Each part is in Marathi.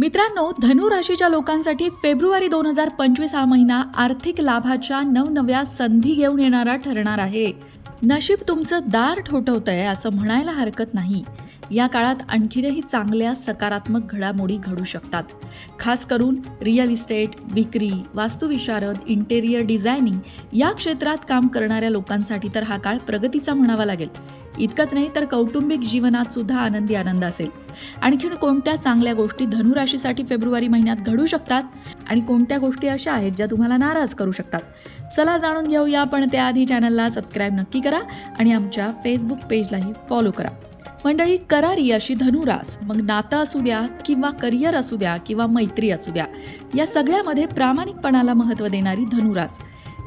मित्रांनो धनु राशीच्या लोकांसाठी फेब्रुवारी दोन हजार पंचवीस हा महिना आर्थिक लाभाच्या नवनव्या संधी घेऊन येणारा ठरणार आहे. नशीब तुमचं दार ठोठवतंय असं म्हणायला हरकत नाही. या काळात आणखीनही चांगल्या सकारात्मक घडामोडी घडू शकतात. खास करून रिअल इस्टेट विक्री वास्तुविशारद इंटेरियर डिझायनिंग या क्षेत्रात काम करणाऱ्या लोकांसाठी तर हा काळ प्रगतीचा म्हणावा लागेल. इतकंच नाही तर कौटुंबिक जीवनात सुद्धा आनंदी आनंद असेल. आणखीन कोणत्या चांगल्या गोष्टी धनुराशीसाठी फेब्रुवारी महिन्यात घडू शकतात? आणि कोणत्या गोष्टी अशा आहेत ज्या तुम्हाला नाराज करू शकतात? चला जाणून घेऊया पण त्याआधी चॅनलला सबस्क्राईब नक्की करा आणि आमच्या फेसबुक पेजलाही फॉलो करा. मंडळी करारी अशी धनुरास मग नातं असू द्या किंवा करिअर असू द्या किंवा मैत्री असू द्या या सगळ्यामध्ये प्रामाणिकपणाला महत्त्व देणारी धनुरास.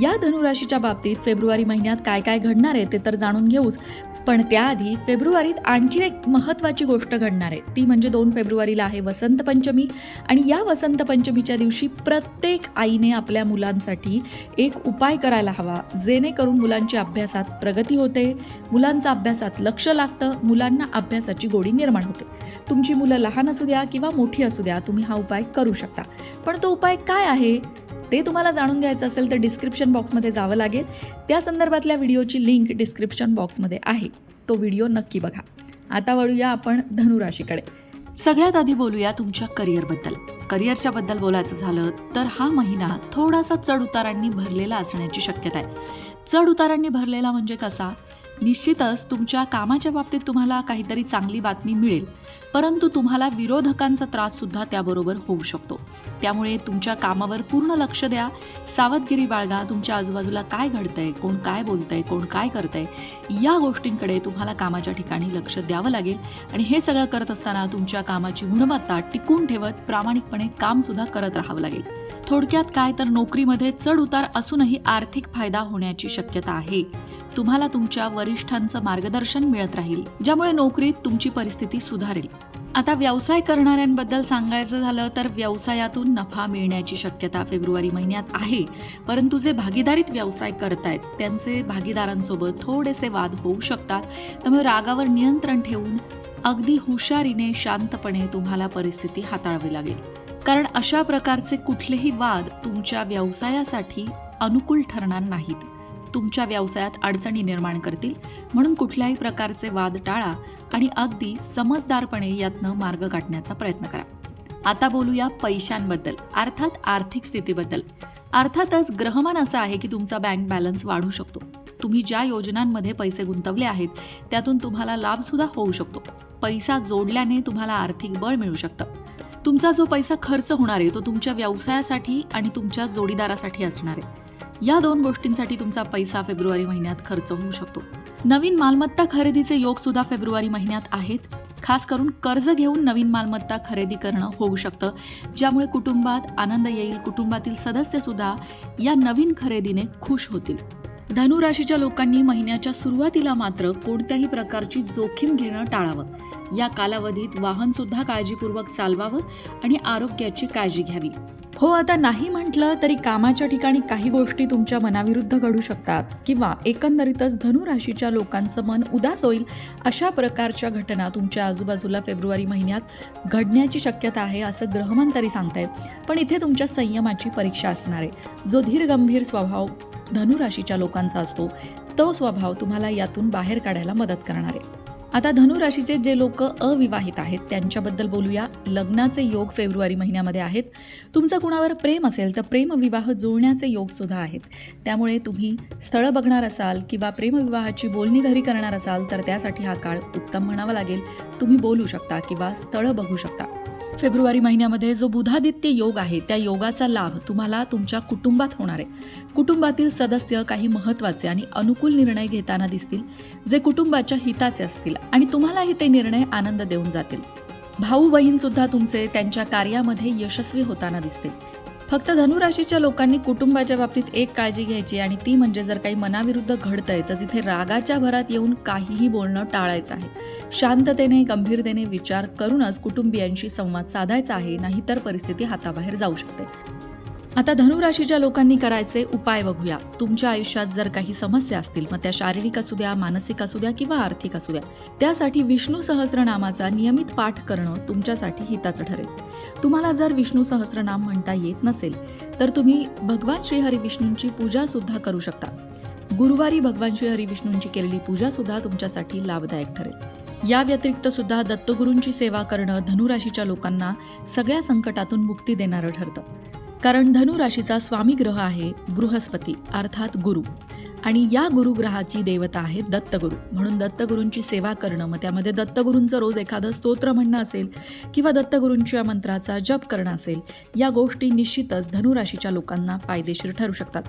या धनुराशीच्या बाबतीत फेब्रुवारी महिन्यात काय काय घडणार आहे ते तर जाणून घेऊच. पण त्याआधी फेब्रुवारीत आणखी एक महत्त्वाची गोष्ट घडणार आहे. ती म्हणजे दोन फेब्रुवारीला आहे वसंत पंचमी. आणि या वसंत पंचमीच्या दिवशी प्रत्येक आईने आपल्या मुलांसाठी एक उपाय करायला हवा जेणेकरून मुलांची अभ्यासात प्रगती होते मुलांचा अभ्यासात लक्ष लागतं मुलांना अभ्यासाची गोडी निर्माण होते. तुमची मुलं लहान असू द्या किंवा मोठी असू द्या तुम्ही हा उपाय करू शकता. पण तो उपाय काय आहे? ते तुम्हाला जाणून घ्यायचं असेल तर डिस्क्रिप्शन बॉक्समध्ये जावं लागेल. त्या संदर्भातल्या व्हिडिओची लिंक डिस्क्रिप्शन बॉक्समध्ये आहे. तो व्हिडिओ नक्की बघा. आता वळूया आपण धनुराशीकडे. सगळ्यात आधी बोलूया तुमच्या करिअरबद्दल करिअरच्या बद्दल बोलायचं झालं तर हा महिना थोडासा चढ उतारांनी भरलेला असण्याची शक्यता आहे. चढ उतारांनी भरलेला म्हणजे कसा? निश्चितच तुमच्या कामाच्या बाबतीत तुम्हाला काहीतरी चांगली बातमी मिळेल. परंतु तुम्हाला विरोधकांचा त्रास सुद्धा त्याबरोबर होऊ शकतो. त्यामुळे तुमच्या कामावर पूर्ण लक्ष द्या. सावधगिरी बाळगा तुमच्या आजूबाजूला काय घडतंय कोण काय बोलतंय कोण काय करतंय या गोष्टींकडे तुम्हाला कामाच्या ठिकाणी लक्ष द्यावं लागेल. आणि हे सगळं करत असताना तुमच्या कामाची गुणवत्ता टिकून ठेवत प्रामाणिकपणे काम सुद्धा करत राहावं लागेल. थोडक्यात काय तर नोकरीमध्ये चढ उतार असूनही आर्थिक फायदा होण्याची शक्यता आहे. तुम्हाला तुमच्या वरिष्ठांचं मार्गदर्शन मिळत राहील ज्यामुळे नोकरीत तुमची परिस्थिती सुधारेल. आता व्यवसाय करणाऱ्यांबद्दल सांगायचं झालं तर व्यवसायातून नफा मिळण्याची शक्यता फेब्रुवारी महिन्यात आहे. परंतु जे भागीदारीत व्यवसाय करतायत त्यांचे भागीदारांसोबत थोडेसे वाद होऊ शकतात. त्यामुळे रागावर नियंत्रण ठेवून अगदी हुशारीने शांतपणे तुम्हाला परिस्थिती हाताळावी लागेल. कारण अशा प्रकारचे कुठलेही वाद तुमच्या व्यवसायासाठी अनुकूल ठरणार नाहीत. तुमच्या व्यवसायात अडचणी निर्माण करतील म्हणून कुठल्याही प्रकारचे वाद टाळा आणि अगदी समजदारपणे यातनं मार्ग काढण्याचा प्रयत्न करा. आता बोलूया पैशांबद्दल अर्थात आर्थिक स्थितीबद्दल. अर्थातच ग्रहमान असं आहे की तुमचा बँक बॅलन्स वाढू शकतो. तुम्ही ज्या योजनांमध्ये पैसे गुंतवले आहेत त्यातून तुम्हाला लाभसुद्धा होऊ शकतो. पैसा जोडल्याने तुम्हाला आर्थिक बळ मिळू शकतं. तुमचा जो पैसा खर्च होणार आहे तो तुमच्या व्यवसायासाठी आणि तुमच्या जोडीदारासाठी असणार आहे. या दोन गोष्टींसाठी तुमचा पैसा फेब्रुवारी महिन्यात खर्च होऊ शकतो. नवीन मालमत्ता खरेदीचे योग सुद्धा फेब्रुवारी महिन्यात आहेत. खास करून कर्ज घेऊन नवीन मालमत्ता खरेदी करणं होऊ शकतं. ज्यामुळे कुटुंबात आनंद येईल कुटुंबातील सदस्य सुद्धा या नवीन खरेदीने खुश होतील. धनुराशीच्या लोकांनी महिन्याच्या सुरुवातीला मात्र कोणत्याही प्रकारची जोखीम घेणं टाळावं. या कालावधीत वाहन सुद्धा काळजीपूर्वक चालवावं आणि आरोग्याची काळजी घ्यावी. हो आता नाही म्हटलं तरी कामाच्या ठिकाणी काही गोष्टी तुमच्या मनाविरुद्ध घडू शकतात किंवा एकंदरीतच धनुराशीच्या लोकांचं मन उदास होईल अशा प्रकारच्या घटना तुमच्या आजूबाजूला फेब्रुवारी महिन्यात घडण्याची शक्यता आहे असं ग्रहमान तरी सांगतायत. पण इथे तुमच्या संयमाची परीक्षा असणार आहे. जो धीर गंभीर स्वभाव धनुराशीच्या लोकांचा असतो तो स्वभाव तुम्हाला यातून बाहेर काढायला मदत करणार आहे. आता धनुराशीचे जे लोक अविवाहित आहेत त्यांच्याबद्दल बोलूया. लग्नाचे योग फेब्रुवारी महिन्यामध्ये आहेत. तुमचं कुणावर प्रेम असेल तर प्रेमविवाह जुळण्याचे योग सुद्धा आहेत. त्यामुळे तुम्ही स्थळं बघणार असाल किंवा प्रेमविवाहाची बोलणी घरी करणार असाल तर त्यासाठी हा काळ उत्तम म्हणावा लागेल. तुम्ही बोलू शकता किंवा स्थळं बघू शकता. फेब्रुवारी महिन्यामध्ये जो बुधादित्य योग आहे त्या योगाचा लाभ तुम्हाला तुमच्या कुटुंबात होणार आहे. कुटुंबातील सदस्य काही महत्त्वाचे आणि अनुकूल निर्णय घेताना दिसतील जे कुटुंबाच्या हिताचे असतील आणि तुम्हालाही ते निर्णय आनंद देऊन जातील. भाऊ बहीण सुद्धा तुमचे त्यांच्या कार्यामध्ये यशस्वी होताना दिसतील. फक्त धनुराशीच्या लोकांनी कुटुंबाच्या बाबतीत एक काळजी घ्यायची आणि ती म्हणजे जर काही मनाविरुद्ध घडतंय तर तिथे रागाच्या भरात येऊन काहीही बोलणं टाळायचं आहे. शांततेने गंभीरतेने विचार करूनच कुटुंबियांशी संवाद साधायचा आहे नाहीतर परिस्थिती हाताबाहेर जाऊ शकते. आता धनुराशीच्या लोकांनी करायचे उपाय बघूया. तुमच्या आयुष्यात जर काही समस्या असतील मग त्या शारीरिक असू द्या मानसिक असू द्या किंवा आर्थिक असू द्या त्यासाठी विष्णू सहस्रनामाचा नियमित पाठ करणं तुमच्यासाठी हिताचं ठरेल. तुम्हाला जर विष्णू सहस्रनाम म्हणता येत नसेल तर तुम्ही भगवान श्रीहरी विष्णूंची पूजा सुद्धा करू शकता. गुरुवारी भगवान श्रीहरी विष्णूंची केलेली पूजा सुद्धा तुमच्यासाठी लाभदायक ठरेल. या व्यतिरिक्त सुद्धा दत्तगुरूंची सेवा करणं धनुराशीच्या लोकांना सगळ्या संकटातून मुक्ती देणारं ठरतं. कारण धनुराशीचा स्वामी ग्रह आहे बृहस्पती अर्थात गुरु. आणि या गुरुग्रहाची देवता आहे दत्तगुरु. म्हणून दत्तगुरूंची सेवा करणं मग त्यामध्ये दत्तगुरूंचं रोज एखादं स्तोत्र म्हणणं असेल किंवा दत्तगुरूंच्या मंत्राचा जप करणं असेल या गोष्टी निश्चितच धनुराशीच्या लोकांना फायदेशीर ठरू शकतात.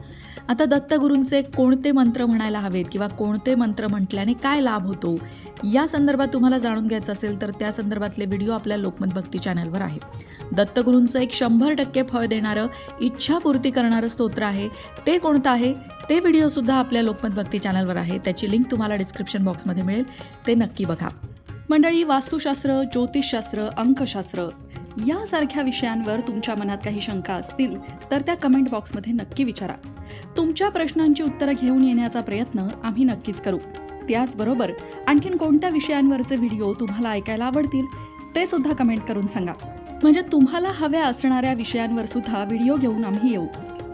आता दत्तगुरूंचे कोणते मंत्र म्हणायला हवेत किंवा कोणते मंत्र म्हटल्याने काय लाभ होतो या संदर्भात तुम्हाला जाणून घ्यायचं असेल तर त्या संदर्भातले व्हिडिओ आपल्या लोकमत भक्ती चॅनलवर आहे दत्तगुरूंचं एक शंभर टक्के फळ देणारं इच्छापूर्ती करणारं स्तोत्र आहे. ते कोणतं आहे? ते व्हिडिओ सुद्धा आपल्या लोकमत भक्ती चॅनलवर आहे. त्याची लिंक तुम्हाला डिस्क्रिप्शन बॉक्समध्ये मिळेल. ते नक्की बघा. मंडळी वास्तुशास्त्र ज्योतिषशास्त्र अंकशास्त्र यासारख्या विषयांवर तुमच्या मनात काही शंका असतील तर त्या कमेंट बॉक्समध्ये नक्की विचारा. तुमच्या प्रश्नांची उत्तरं घेऊन येण्याचा प्रयत्न आम्ही नक्कीच करू. त्याचबरोबर आणखीन कोणत्या विषयांवरचे व्हिडिओ तुम्हाला ऐकायला आवडतील ते सुद्धा कमेंट करून सांगा. म्हणजे तुम्हाला हव्या असणाऱ्या विषयांवर सुद्धा व्हिडिओ घेऊन आम्ही येऊ.